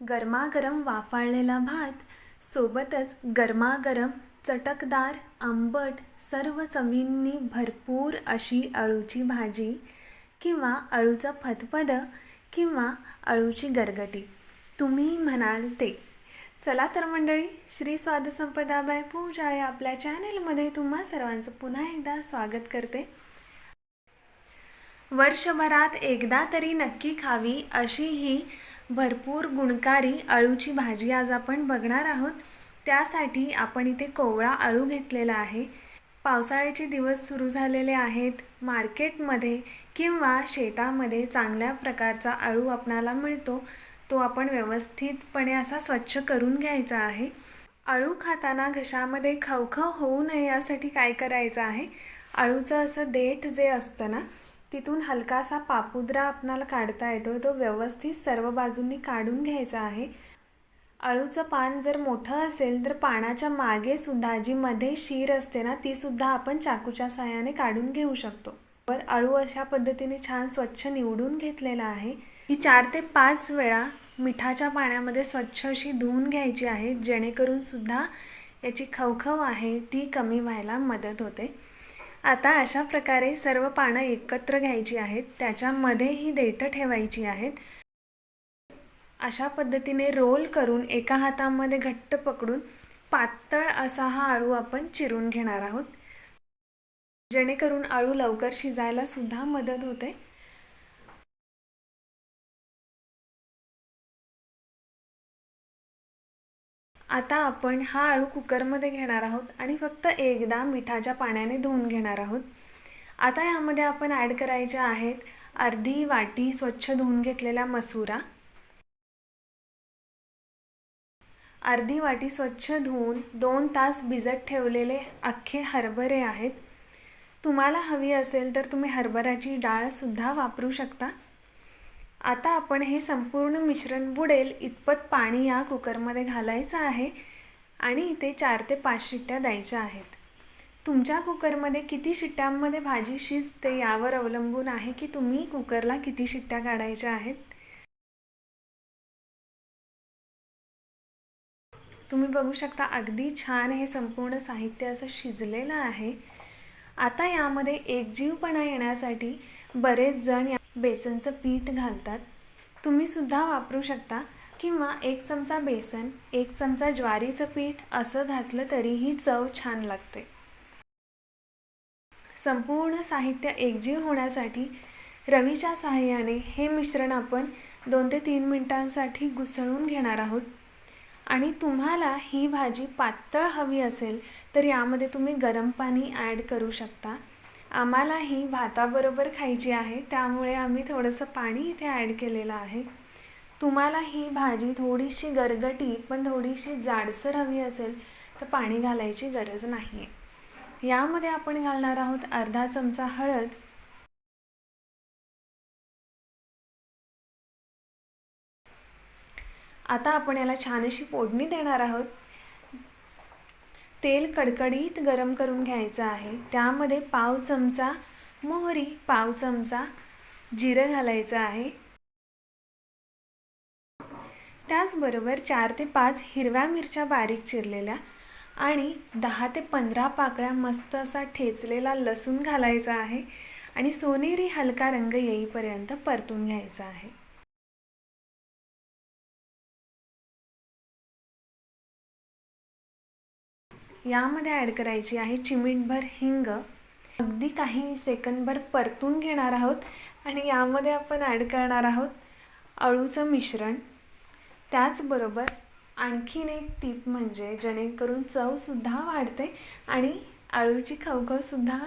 गरमागरम वाफाळलेला भात सोबतच गरमागरम चटकदार आंबट सर्व चवींनी भरपूर अशी अळूची भाजी किंवा अळूचं फतफदं किंवा अळूची गरगटी. तुम्ही म्हणाल ते. चला तर मंडळी श्री स्वादसंपदा बाय पूजा या आपल्या चॅनेलमध्ये तुम्हा सर्वांचं पुन्हा एकदा स्वागत करते. वर्षभरात एकदा तरी नक्की खावी अशी ही भरपूर गुणकारी अळूची भाजी आज आपण बघणार आहोत. त्यासाठी आपण इथे कोवळा अळू घेतलेला आहे. पावसाळ्याचे दिवस सुरू झालेले आहेत. मार्केटमध्ये किंवा शेतामध्ये चांगल्या प्रकारचा अळू आपणाला मिळतो. तो आपण व्यवस्थितपणे असा स्वच्छ करून घ्यायचा आहे. अळू खाताना घशामध्ये खवखव होऊ नये यासाठी काय करायचं आहे? अळूचं असं देठ जे असतं ना तिथून हलकासा पापुद्रा आपणाला काढता येतो. तो व्यवस्थित सर्व बाजूंनी काढून घ्यायचा आहे. अळूचं पान जर मोठं असेल तर पानाच्या मागे सुद्धा जी मध्ये शीर असते ना ती सुद्धा आपण चाकूच्या सहाय्याने काढून घेऊ शकतो. तर अळू अशा पद्धतीने छान स्वच्छ निवडून घेतलेला आहे. ही चार ते पाच वेळा मिठाच्या पाण्यामध्ये स्वच्छ अशी धुवून घ्यायची आहे जेणेकरून सुद्धा याची खवखव आहे ती कमी व्हायला मदत होते. आता अशा प्रकारे सर्व पानं एकत्र घ्यायची आहेत त्याच्यामध्ये ही देठं ठेवायची आहेत. अशा पद्धतीने रोल करून एका हातामध्ये घट्ट पकडून पातळ असा हा आळू आपण चिरून घेणार आहोत. जेणेकरून आळू लवकर शिजायला सुद्धा मदत होते. आता आपण हा आळू कुकरमध्ये घेणार आहोत आणि फक्त एकदा मिठाच्या पाण्याने धुवून घेणार आहोत. आता यामध्ये आपण ॲड करायच्या आहेत अर्धी वाटी स्वच्छ धुवून घेतलेला मसुरा. अर्धी वाटी स्वच्छ धुवून दोन तास भिजत ठेवलेले अख्खे हरभरे आहेत. तुम्हाला हवी असेल तर तुम्ही हरभऱ्याची डाळसुद्धा वापरू शकता. आता आपण हे संपूर्ण मिश्रण बुडेल इतपत पाणी या कुकरमध्ये घालायचं आहे आणि इथे चार ते पाच शिट्ट्या द्यायच्या आहेत. तुमच्या कुकरमध्ये किती शिट्ट्यांमध्ये भाजी शिजते यावर अवलंबून आहे की तुम्ही कुकरला किती शिट्ट्या काढायच्या आहेत? तुम्ही बघू शकता अगदी छान हे संपूर्ण साहित्य असं शिजलेलं आहे. आता यामध्ये एकजीवपणा येण्यासाठी बरेच जण बेसनचं पीठ घालतात. तुम्हीसुद्धा वापरू शकता. किंवा एक चमचा बेसन एक चमचा ज्वारीचं पीठ असं घातलं तरीही चव छान लागते. संपूर्ण साहित्य एकजीव होण्यासाठी रवीच्या सहाय्याने हे मिश्रण आपण दोन ते तीन मिनटांसाठी घुसळून घेणार आहोत. आणि तुम्हाला ही भाजी पातळ हवी असेल तर यामध्ये तुम्ही गरम पाणी ॲड करू शकता. आम्हाला ही भाताबरोबर खायची आहे त्यामुळे आम्ही थोडंसं पाणी इथे ॲड केलेलं आहे. तुम्हाला ही भाजी थोडीशी गरगटी पण थोडीशी जाडसर हवी असेल तर पाणी घालायची गरज नाही आहे यामध्ये आपण घालणार आहोत अर्धा चमचा हळद. आता आपण याला छान अशी फोडणी देणार आहोत. तेल कडकडीत गरम करून घ्यायचं आहे. त्यामध्ये पाव चमचा मोहरी पाव चमचा जिरं घालायचं आहे. त्याचबरोबर चार ते पाच हिरव्या मिरच्या बारीक चिरलेल्या आणि दहा ते पंधरा पाकळ्या मस्त असा ठेचलेला लसूण घालायचा आहे आणि सोनेरी हलका रंग येईपर्यंत परतून घ्यायचा आहे. यामध्ये ॲड करायची आहे चिमीटभर हिंग. अगदी काही सेकंदभर परतून घेणार आहोत आणि यामध्ये आपण ॲड करणार आहोत अळूचं मिश्रण. त्याचबरोबर आणखीन एक टीप म्हणजे जेणेकरून चवसुद्धा वाढते आणि अळूची खवखवसुद्धा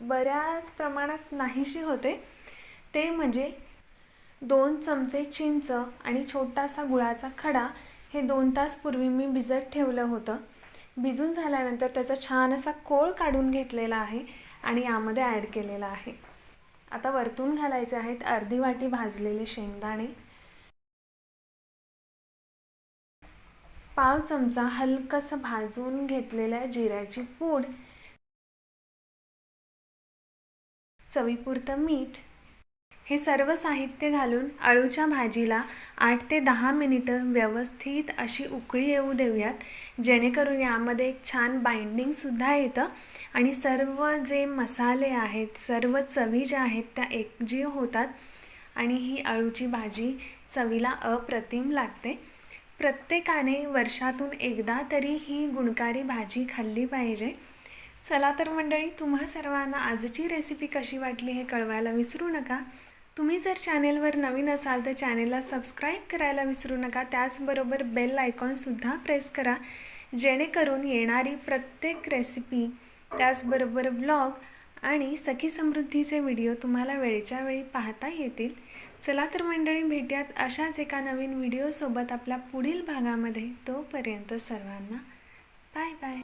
बऱ्याच प्रमाणात नाहीशी होते. ते म्हणजे दोन चमचे चिंच आणि छोटासा गुळाचा खडा हे दोन तास पूर्वी मी भिजत ठेवलं होतं. भिजून झाल्यानंतर त्याचा छान असा कोळ काढून घेतलेला आहे आणि यामध्ये ॲड केलेला आहे. आता वरतून घालायचे आहेत अर्धी वाटी भाजलेले शेंगदाणे. पाव चमचा हलकंसं भाजून घेतलेल्या जिऱ्याची पूड. चवीपुरतं मीठ. हे सर्व साहित्य घालून अळूच्या भाजीला आठ ते दहा मिनिटं व्यवस्थित अशी उकळी येऊ देऊयात. जेणेकरून यामध्ये एक छान बाइंडिंगसुद्धा येतं. आणि सर्व जे मसाले आहेत सर्व चवी ज्या आहेत त्या एकजीव होतात. आणि ही अळूची भाजी चवीला अप्रतिम लागते. प्रत्येकाने वर्षातून एकदा तरी ही गुणकारी भाजी खाल्ली पाहिजे. चला तर मंडळी तुम्हा सर्वांना आजची रेसिपी कशी वाटली हे कळवायला विसरू नका. तुम्ही जर चॅनेलवर नवीन असाल तर चॅनेलला सबस्क्राईब करायला विसरू नका. त्याचबरोबर बेल आयकॉनसुद्धा प्रेस करा जेणेकरून येणारी प्रत्येक रेसिपी त्याचबरोबर ब्लॉग आणि सखी समृद्धीचे व्हिडिओ तुम्हाला वेळच्या वेळी पाहता येतील. चला तर मंडळी भेटूयात अशाच एका नवीन व्हिडिओसोबत आपल्या पुढील भागामध्ये. तोपर्यंत सर्वांना बाय बाय.